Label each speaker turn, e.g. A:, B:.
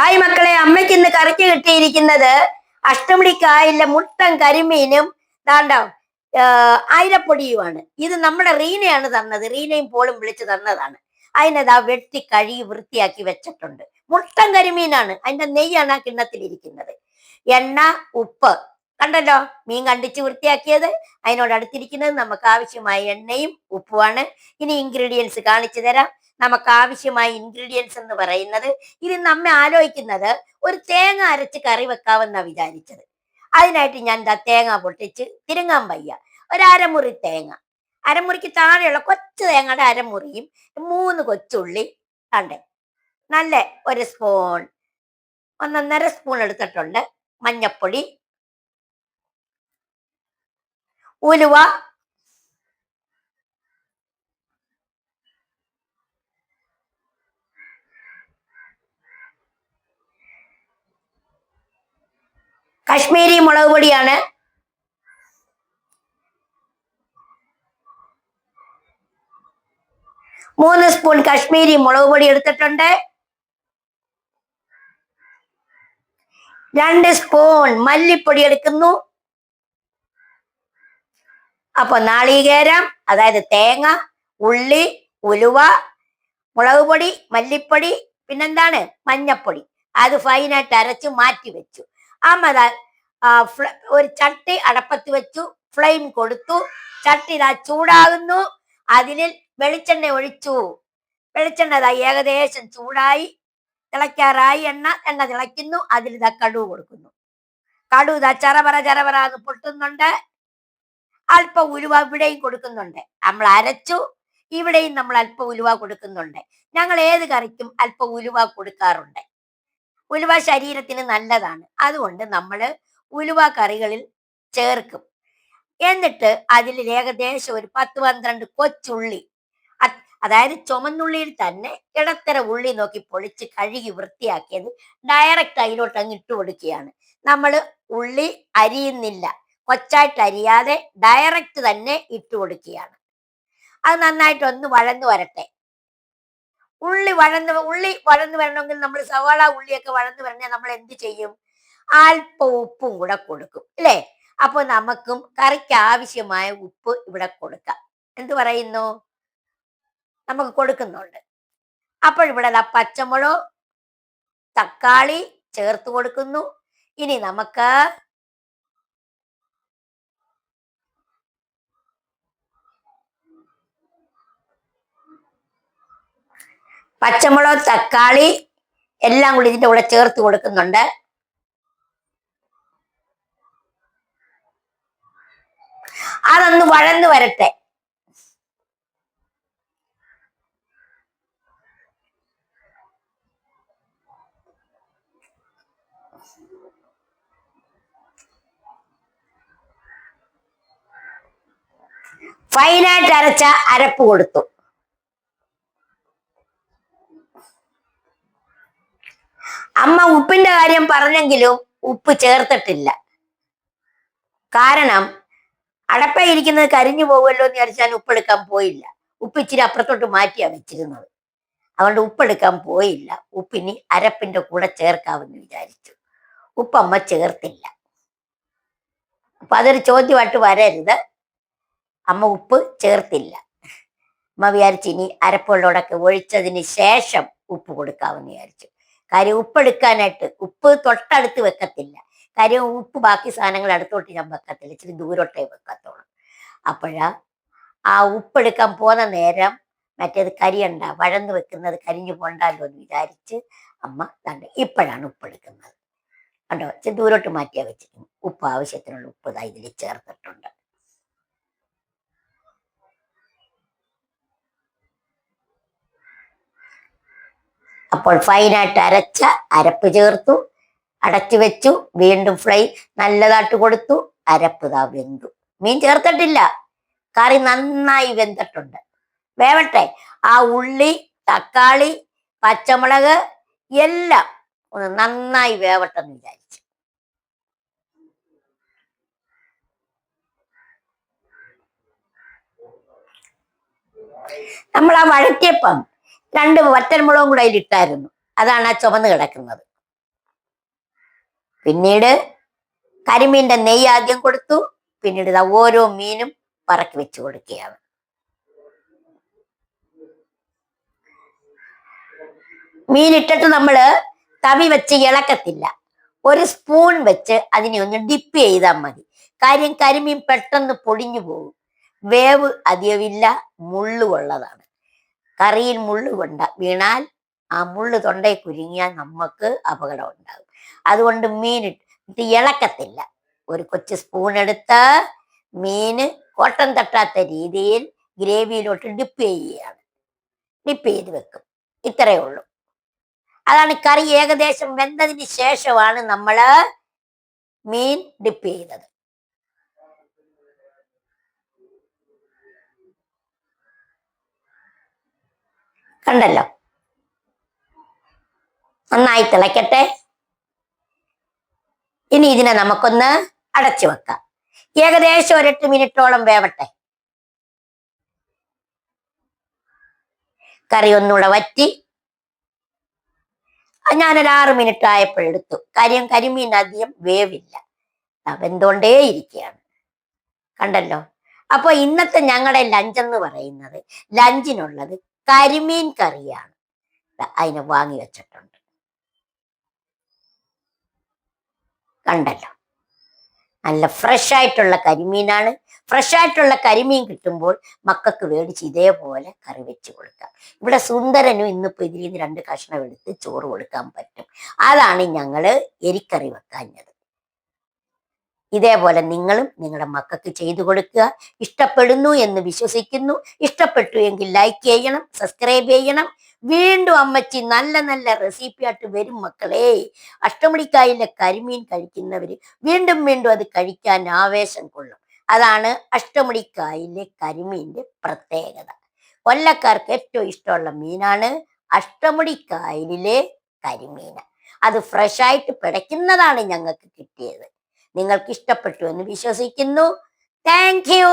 A: Hi മക്കളെ അമ്മയ്ക്ക് ഇന്ന് കറിക്ക് കിട്ടിയിരിക്കുന്നത് അഷ്ടമിടിക്കായിലെ മുട്ടൻ കരിമീനും ദാണ്ടോ അയിലപ്പൊടിയുമാണ്. ഇത് നമ്മുടെ റീനയാണ് തന്നത്. റീനയും പോളും വിളിച്ചു തന്നതാണ്. അതിനത് ആ വെട്ടി കഴുകി വൃത്തിയാക്കി വെച്ചിട്ടുണ്ട്. മുട്ടൻ കരിമീനാണ്. അതിന്റെ നെയ്യാണ് ആ കിണ്ണത്തിലിരിക്കുന്നത്. എണ്ണ ഉപ്പ്. കണ്ടല്ലോ? മീൻ കണ്ടിച്ച് വൃത്തിയാക്കിയത്. അതിനോട് അടുത്തിരിക്കുന്നത് നമുക്ക് ആവശ്യമായ എണ്ണയും ഉപ്പുമാണ്. ഇനി ഇൻഗ്രീഡിയൻസ് കാണിച്ചു തരാം. നമുക്ക് ആവശ്യമായ ഇൻഗ്രീഡിയൻസ് എന്ന് പറയുന്നത് ഇത് നമ്മെ ആലോചിക്കുന്നത് ഒരു തേങ്ങ അരച്ച് കറി വെക്കാമെന്നാണ് വിചാരിച്ചത്. അതിനായിട്ട് ഞാൻ എന്താ തേങ്ങ പൊട്ടിച്ച് തിരുങ്ങാൻ വയ്യ. ഒരു അരമുറി തേങ്ങ. അരമുറിക്ക് താഴെയുള്ള കൊച്ചു തേങ്ങയുടെ അരമുറിയും മൂന്ന് കൊച്ചുള്ളി കണ്ടേ? നല്ല ഒരു സ്പൂൺ ഒന്നൊന്നര സ്പൂൺ എടുത്തിട്ടുണ്ട് മഞ്ഞപ്പൊടി ഉലുവ കശ്മീരി മുളക് പൊടിയാണ്. മൂന്ന് സ്പൂൺ കശ്മീരി മുളക് പൊടി എടുത്തിട്ടുണ്ട്. രണ്ട് സ്പൂൺ മല്ലിപ്പൊടി എടുക്കുന്നു. അപ്പൊ നാളികേരം അതായത് തേങ്ങ ഉള്ളി ഉലുവ മുളക് പൊടി മല്ലിപ്പൊടി പിന്നെന്താണ്? മഞ്ഞപ്പൊടി. അത് ഫൈനായിട്ട് അരച്ച് മാറ്റി വെച്ചു. അമ്മതാ ഒരു ചട്ടി അടപ്പത്ത് വെച്ചു ഫ്ലെയിം കൊടുത്തു. ചട്ടി ഇതാ ചൂടാകുന്നു. അതിൽ വെളിച്ചെണ്ണ ഒഴിച്ചു. വെളിച്ചെണ്ണ ഇതാ ഏകദേശം ചൂടായി. തിളയ്ക്കാറായി. എണ്ണ എണ്ണ തിളയ്ക്കുന്നു. അതിൽ ഇതാ കടുവ് കൊടുക്കുന്നു. കടുവ് ഇതാ ചറപറ ചറപറ അത് പൊട്ടുന്നുണ്ട്. അല്പം ഉലുവ ഇവിടെയും കൊടുക്കുന്നുണ്ട്. നമ്മൾ അരച്ചു. ഇവിടെയും നമ്മൾ അല്പം ഉലുവ കൊടുക്കുന്നുണ്ട്. ഞങ്ങൾ ഏത് കറിക്കും അല്പം ഉലുവ കൊടുക്കാറുണ്ട്. ഉലുവ ശരീരത്തിന് നല്ലതാണ്. അതുകൊണ്ട് നമ്മൾ ഉലുവ കറികളിൽ ചേർക്കും. എന്നിട്ട് അതിൽ ഏകദേശം ഒരു പത്ത് പന്ത്രണ്ട് കൊച്ചുള്ളി. അതായത് ചുമന്നുള്ളിയിൽ തന്നെ ഇടത്തര ഉള്ളി നോക്കി പൊളിച്ച് കഴുകി വൃത്തിയാക്കിയത് ഡയറക്റ്റ് അതിലോട്ട് അങ്ങ് ഇട്ട് കൊടുക്കുകയാണ്. നമ്മൾ ഉള്ളി അരിയുന്നില്ല. കൊച്ചായിട്ട് അരിയാതെ ഡയറക്റ്റ് തന്നെ ഇട്ട് കൊടുക്കുകയാണ്. അത് നന്നായിട്ട് ഒന്ന് വഴന്നു വരട്ടെ. ഉള്ളി വഴന്ന് ഉള്ളി വഴന്ന് വരണമെങ്കിൽ നമ്മൾ സവാള ഉള്ളിയൊക്കെ വഴന്ന് വരണേ നമ്മൾ എന്ത് ചെയ്യും? അല്പം ഉപ്പും കൂടെ കൊടുക്കും അല്ലേ അപ്പൊ നമുക്കും കറിക്ക് ആവശ്യമായ ഉപ്പ് ഇവിടെ കൊടുക്കാം. എന്ത് പറയുന്നു? നമുക്ക് കൊടുക്കുന്നുണ്ട്. അപ്പോഴിവിടെ ആ പച്ചമുളക് തക്കാളി ചേർത്ത് കൊടുക്കുന്നു. ഇനി നമുക്ക് പച്ചമുളക് തക്കാളി എല്ലാം കൂടി ഇതിന്റെ കൂടെ ചേർത്ത് കൊടുക്കുന്നുണ്ട്. അതൊന്ന് വഴന്നു വരട്ടെ. ഫൈനായിട്ട് അരച്ച അരപ്പ് കൊടുത്തു. അമ്മ ഉപ്പിന്റെ കാര്യം പറഞ്ഞെങ്കിലും ഉപ്പ് ചേർത്തിട്ടില്ല. കാരണം അടപ്പയിരിക്കുന്നത് കരിഞ്ഞു പോകുമല്ലോ എന്ന് വിചാരിച്ചാൽ ഉപ്പെടുക്കാൻ പോയില്ല. ഉപ്പ് ഇച്ചിരി അപ്പുറത്തോട്ട് മാറ്റിയാണ് വെച്ചിരുന്നത്. അതുകൊണ്ട് ഉപ്പെടുക്കാൻ പോയില്ല. ഉപ്പിനി അരപ്പിന്റെ കൂടെ ചേർക്കാമെന്ന് വിചാരിച്ചു. ഉപ്പമ്മ ചേർത്തില്ല. അപ്പൊ അതൊരു ചോദ്യമായിട്ട് വരരുത്. അമ്മ ഉപ്പ് ചേർത്തില്ല. അമ്മ വിചാരിച്ചു ഇനി അരപ്പുള്ളോടൊക്കെ ഒഴിച്ചതിന് ശേഷം ഉപ്പ് കൊടുക്കാമെന്ന് വിചാരിച്ചു. കാര്യം ഉപ്പെടുക്കാനായിട്ട് ഉപ്പ് തൊട്ടടുത്ത് വെക്കത്തില്ല. കാര്യം ഉപ്പ് ബാക്കി സാധനങ്ങൾ അടുത്തോട്ട് ഞാൻ വെക്കത്തില്ല. ഇച്ചിരി ദൂരോട്ടേ വെക്കത്തുള്ളൂ. അപ്പോഴാ ആ ഉപ്പെടുക്കാൻ പോന്ന നേരം മറ്റേത് കരിയണ്ട. വഴന്ന് വെക്കുന്നത് കരിഞ്ഞു പോണ്ടല്ലോ എന്ന് വിചാരിച്ച് അമ്മ തണ്ട് ഇപ്പോഴാണ് ഉപ്പെടുക്കുന്നത്. കണ്ടോ? ഇച്ചിരി ദൂരോട്ട് മാറ്റിയാ വെച്ചിരുന്നു ഉപ്പ് ആവശ്യത്തിനുള്ള ഉപ്പ് ഇതിൽ ചേർത്തിട്ടുണ്ട്. അപ്പോൾ ഫൈനായിട്ട് അരച്ച അരപ്പ് ചേർത്തു. അടച്ചു വെച്ചു. വീണ്ടും ഫ്രൈ നല്ലതായിട്ട് കൊടുത്തു. അരപ്പ് താ വെന്തു. മീൻ ചേർത്തിട്ടില്ല. കറി നന്നായി വെന്തിട്ടുണ്ട്. വേവട്ടെ. ആ ഉള്ളി തക്കാളി പച്ചമുളക് എല്ലാം ഒന്ന് നന്നായി വേവട്ടെന്ന് വിചാരിച്ചു. നമ്മൾ ആ വഴറ്റിയപ്പം രണ്ട് വറ്റൻമുളകും കൂടെ അതിലിട്ടായിരുന്നു അതാണ് ആ ചുമന്ന് കിടക്കുന്നത്. പിന്നീട് കരിമീന്റെ നെയ്യ് ആദ്യം കൊടുത്തു. പിന്നീട് ഓരോ മീനും പറക്കി വെച്ച് കൊടുക്കുകയാണ്. മീൻ ഇട്ടിട്ട് നമ്മൾ തവി വെച്ച് ഇളക്കത്തില്ല. ഒരു സ്പൂൺ വെച്ച് അതിനെ ഒന്ന് ഡിപ്പ് ചെയ്താൽ മതി. കാര്യം കരിമീൻ പെട്ടെന്ന് പൊടിഞ്ഞു പോകും. വേവ് അധികമില്ല മുള്ളു ഉള്ളതാണ്. കറിയിൽ മുള്ളു കൊണ്ട വീണാൽ ആ മുള്ള് തൊണ്ടയിൽ കുരുങ്ങിയാൽ നമുക്ക് അപകടം ഉണ്ടാകും. അതുകൊണ്ട് മീൻ ഇട്ട് ഇളക്കത്തില്ല. ഒരു കൊച്ചു സ്പൂൺ എടുത്ത് മീന് കോട്ടം തട്ടാത്ത രീതിയിൽ ഗ്രേവിയിലോട്ട് ഡിപ്പ് ചെയ്യുകയാണ്. ഡിപ്പ് ചെയ്ത് വെക്കും. ഇത്രയേ ഉള്ളൂ. അതാണ് കറി ഏകദേശം വെന്തതിന് ശേഷമാണ് നമ്മൾ മീൻ ഡിപ്പ് ചെയ്തത്. കണ്ടല്ലോ. നന്നായി തിളയ്ക്കട്ടെ ഇനി ഇതിനെ നമുക്കൊന്ന് അടച്ചു വെക്കാം. ഏകദേശം ഒരെട്ട് മിനിറ്റോളം വേവട്ടെ. കറി ഒന്നുകൂടെ വറ്റി. ഞാനൊരു ആറ് മിനിറ്റ് ആയപ്പോഴെടുത്തു കാര്യം കരിമീൻ അധികം വേവില്ല. വെന്തോണ്ടേ ഇരിക്കുകയാണ് കണ്ടല്ലോ? അപ്പൊ ഇന്നത്തെ ഞങ്ങളുടെ ലഞ്ച് എന്ന് പറയുന്നത് ലഞ്ചിനുള്ളത് കരിമീൻ കറിയാണ്. അതിനെ വാങ്ങി വെച്ചിട്ടുണ്ട്. കണ്ടല്ലോ? നല്ല ഫ്രഷ് ആയിട്ടുള്ള കരിമീനാണ്. ഫ്രഷ് ആയിട്ടുള്ള കരിമീൻ കിട്ടുമ്പോൾ മക്കൾക്ക് മേടിച്ച് ഇതേപോലെ കറി വെച്ച് കൊടുക്കാം. ഇവിടെ സുന്ദരനും ഇന്നിപ്പോ ഇതിൽ നിന്ന് രണ്ട് കഷ്ണം എടുത്ത് ചോറ് കൊടുക്കാൻ പറ്റും. അതാണ് ഞങ്ങൾ എരിക്കറി വെക്കാഞ്ഞത്. ഇതേപോലെ നിങ്ങളും നിങ്ങളുടെ മക്കൾക്ക് ചെയ്തു കൊടുക്കുക. ഇഷ്ടപ്പെടുന്നു എന്ന് വിശ്വസിക്കുന്നു. ഇഷ്ടപ്പെട്ടു എങ്കിൽ ലൈക്ക് ചെയ്യണം സബ്സ്ക്രൈബ് ചെയ്യണം. വീണ്ടും അമ്മച്ചി നല്ല നല്ല റെസിപ്പി ആയിട്ട് വരും മക്കളെ. അഷ്ടമണിക്കായിലെ കരിമീൻ കഴിക്കുന്നവര് വീണ്ടും വീണ്ടും അത് കഴിക്കാൻ ആവേശം കൊള്ളും. അതാണ് അഷ്ടമണിക്കായിലെ കരിമീന്റെ പ്രത്യേകത. കൊല്ലക്കാർക്ക് ഏറ്റവും ഇഷ്ടമുള്ള മീനാണ് അഷ്ടമുടിക്കായലിലെ കരിമീൻ. അത് ഫ്രഷായിട്ട് പിടയ്ക്കുന്നതാണ് ഞങ്ങൾക്ക് കിട്ടിയത്. നിങ്ങൾക്ക് ഇഷ്ടപ്പെട്ടു എന്ന് വിശ്വസിക്കുന്നു. Thank you